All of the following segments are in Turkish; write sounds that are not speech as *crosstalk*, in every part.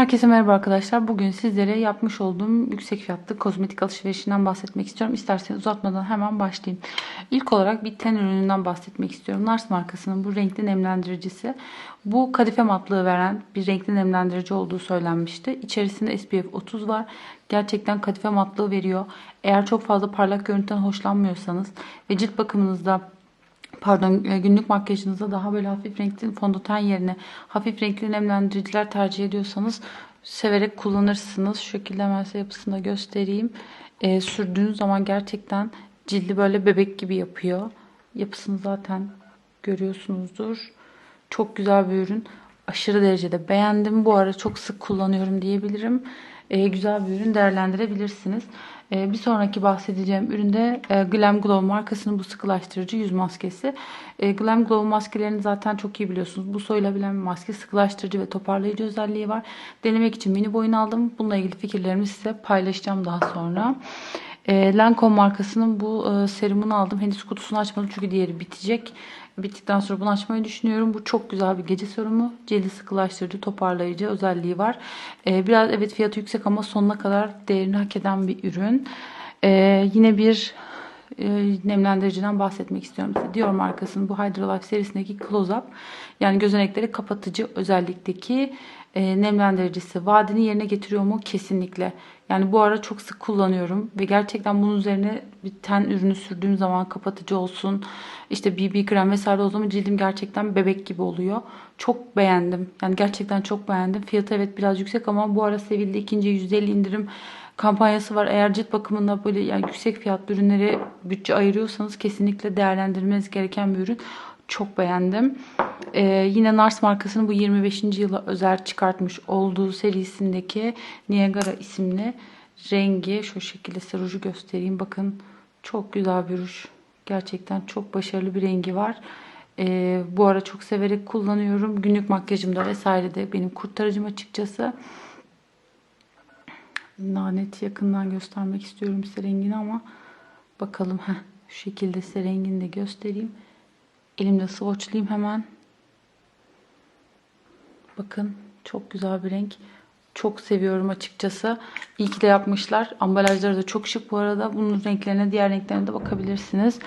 Herkese merhaba arkadaşlar. Bugün sizlere yapmış olduğum yüksek fiyatlı kozmetik alışverişinden bahsetmek istiyorum. İsterseniz uzatmadan hemen başlayayım. İlk olarak bir ten ürününden bahsetmek istiyorum. Nars markasının bu renkli nemlendiricisi. Bu kadife matlığı veren bir renkli nemlendirici olduğu söylenmişti. İçerisinde SPF 30 var. Gerçekten kadife matlığı veriyor. Eğer çok fazla parlak görüntüden hoşlanmıyorsanız ve cilt bakımınızda pardon e, günlük makyajınızda daha böyle hafif renkli fondöten yerine hafif renkli nemlendiriciler tercih ediyorsanız severek kullanırsınız. Şu şekilde hemen size yapısını da göstereyim. E, sürdüğünüz zaman gerçekten cildi böyle bebek gibi yapıyor. Yapısını zaten görüyorsunuzdur. Çok güzel bir ürün. Aşırı derecede beğendim. Bu ara çok sık kullanıyorum diyebilirim. E, güzel bir ürün değerlendirebilirsiniz. E, bir sonraki bahsedeceğim üründe e, Glam Glow markasının bu sıkılaştırıcı yüz maskesi. Glam Glow maskelerini zaten çok iyi biliyorsunuz. Bu soyulabilen bir maske sıkılaştırıcı ve toparlayıcı özelliği var. Denemek için mini boyunu aldım. Bununla ilgili fikirlerimi size paylaşacağım daha sonra. E, Lancome markasının bu e, serumunu aldım. Henüz kutusunu açmadım çünkü diğeri bitecek. Bittikten sonra bunu açmayı düşünüyorum. Bu çok güzel bir gece serumu. Cildi sıkılaştırıcı, toparlayıcı özelliği var. Ee, biraz evet fiyatı yüksek ama sonuna kadar değerini hak eden bir ürün. Ee, yine bir e, nemlendiriciden bahsetmek istiyorum size. Dior markasının bu Hydrolife serisindeki Close Up yani gözenekleri kapatıcı özellikteki e, nemlendiricisi vaadini yerine getiriyor mu? Kesinlikle. Yani bu ara çok sık kullanıyorum ve gerçekten bunun üzerine bir ten ürünü sürdüğüm zaman kapatıcı olsun, işte BB krem vesaire o zaman cildim gerçekten bebek gibi oluyor. Çok beğendim. Yani gerçekten çok beğendim. Fiyatı evet biraz yüksek ama bu ara sevildi. ikinci %50 indirim kampanyası var. Eğer cilt bakımında böyle yani yüksek fiyatlı ürünlere bütçe ayırıyorsanız kesinlikle değerlendirmeniz gereken bir ürün. Çok beğendim. Ee, yine Nars markasının bu 25. yıla özel çıkartmış olduğu serisindeki Niagara isimli rengi şu şekilde size göstereyim. Bakın çok güzel bir ruj. Gerçekten çok başarılı bir rengi var. Ee, bu ara çok severek kullanıyorum. Günlük makyajımda vesaire de benim kurtarıcım açıkçası. Lanet yakından göstermek istiyorum size rengini ama bakalım. Heh, şu şekilde size rengini de göstereyim. Elimde swatchlayayım hemen. Bakın çok güzel bir renk. Çok seviyorum açıkçası. İyi ki de yapmışlar. Ambalajları da çok şık bu arada. Bunun renklerine, diğer renklerine de bakabilirsiniz.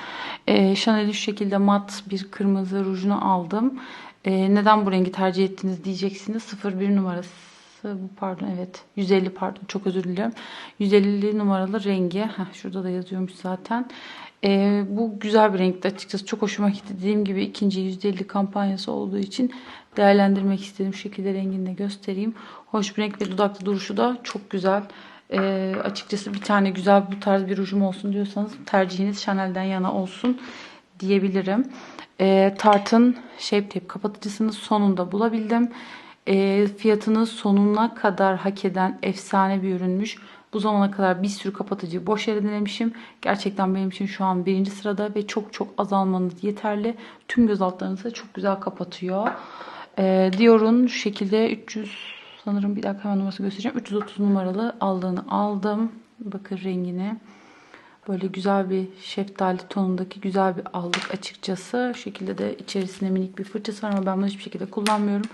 Ee, Chanel'in şu şekilde mat bir kırmızı rujunu aldım. Ee, neden bu rengi tercih ettiniz diyeceksiniz. 01 numarası bu pardon evet 150 pardon çok özür diliyorum. 150 numaralı rengi Heh, şurada da yazıyormuş zaten. Ee, bu güzel bir renkti açıkçası. Çok hoşuma gitti. Dediğim gibi ikinci %50 kampanyası olduğu için değerlendirmek istedim şekilde rengini de göstereyim. Hoş bir renk ve dudaklı duruşu da çok güzel. Ee, açıkçası bir tane güzel bu tarz bir rujum olsun diyorsanız tercihiniz Chanel'den yana olsun diyebilirim. Ee, Tarte'ın Shape Tape kapatıcısını sonunda bulabildim e, fiyatını sonuna kadar hak eden efsane bir ürünmüş. Bu zamana kadar bir sürü kapatıcı boş yere denemişim. Gerçekten benim için şu an birinci sırada ve çok çok azalmanız yeterli. Tüm göz altlarınızı çok güzel kapatıyor. E, Dior'un şu şekilde 300 sanırım bir dakika hemen numarası göstereceğim. 330 numaralı aldığını aldım. Bakın rengini. Böyle güzel bir şeftali tonundaki güzel bir aldık açıkçası. Şu şekilde de içerisinde minik bir fırçası var ama ben bunu hiçbir şekilde kullanmıyorum.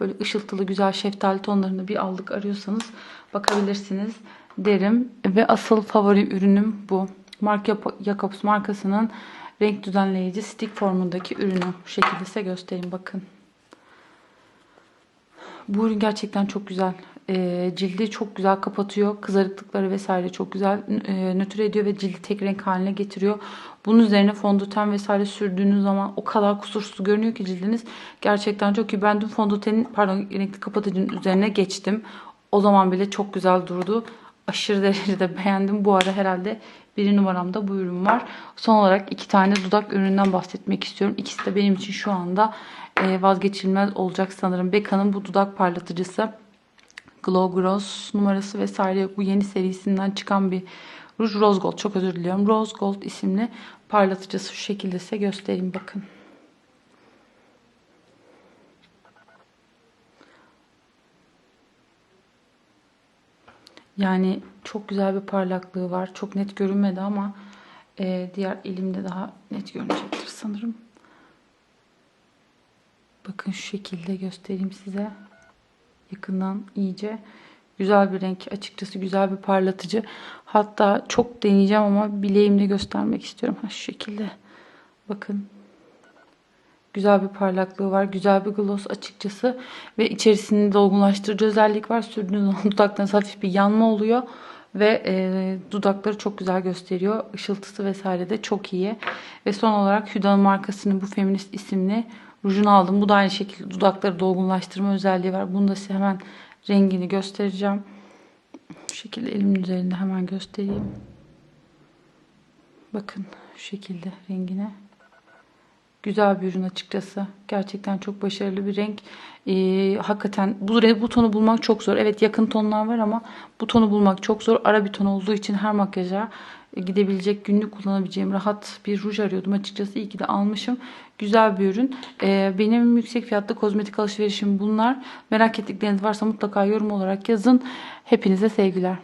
Böyle ışıltılı güzel şeftali tonlarında bir aldık arıyorsanız bakabilirsiniz derim. Ve asıl favori ürünüm bu. Mark Jacobs markasının renk düzenleyici stick formundaki ürünü. Bu şekilde size göstereyim bakın. Bu ürün gerçekten çok güzel. E, cildi çok güzel kapatıyor. Kızarıklıkları vesaire çok güzel e, nötr ediyor ve cildi tek renk haline getiriyor. Bunun üzerine fondöten vesaire sürdüğünüz zaman o kadar kusursuz görünüyor ki cildiniz. Gerçekten çok iyi. Ben dün fondötenin pardon renkli kapatıcının üzerine geçtim. O zaman bile çok güzel durdu. Aşırı derecede beğendim. Bu ara herhalde bir numaramda bu ürün var. Son olarak iki tane dudak ürününden bahsetmek istiyorum. İkisi de benim için şu anda e, vazgeçilmez olacak sanırım. Becca'nın bu dudak parlatıcısı. Glow Gross numarası vesaire bu yeni serisinden çıkan bir ruj Rose Gold çok özür diliyorum. Rose Gold isimli parlatıcısı şu şekilde size göstereyim bakın. Yani çok güzel bir parlaklığı var. Çok net görünmedi ama e, diğer elimde daha net görünecektir sanırım. Bakın şu şekilde göstereyim size. yakından iyice. Güzel bir renk açıkçası güzel bir parlatıcı. Hatta çok deneyeceğim ama bileğimle göstermek istiyorum. Ha, şu şekilde. Bakın. Güzel bir parlaklığı var. Güzel bir gloss açıkçası. Ve içerisinde dolgunlaştırıcı özellik var. Sürdüğünüz zaman *laughs* dudaklarınız hafif bir yanma oluyor. Ve e, dudakları çok güzel gösteriyor. Işıltısı vesaire de çok iyi. Ve son olarak Hüda'nın markasının bu Feminist isimli rujunu aldım. Bu da aynı şekilde dudakları dolgunlaştırma özelliği var. Bunu da size hemen rengini göstereceğim. Şu şekilde elimin üzerinde hemen göstereyim. Bakın şu şekilde rengine. Güzel bir ürün açıkçası. Gerçekten çok başarılı bir renk. Ee, hakikaten bu, bu tonu bulmak çok zor. Evet yakın tonlar var ama bu tonu bulmak çok zor. Ara bir ton olduğu için her makyaja e, gidebilecek, günlük kullanabileceğim rahat bir ruj arıyordum açıkçası. İyi ki de almışım. Güzel bir ürün. Ee, benim yüksek fiyatlı kozmetik alışverişim bunlar. Merak ettikleriniz varsa mutlaka yorum olarak yazın. Hepinize sevgiler.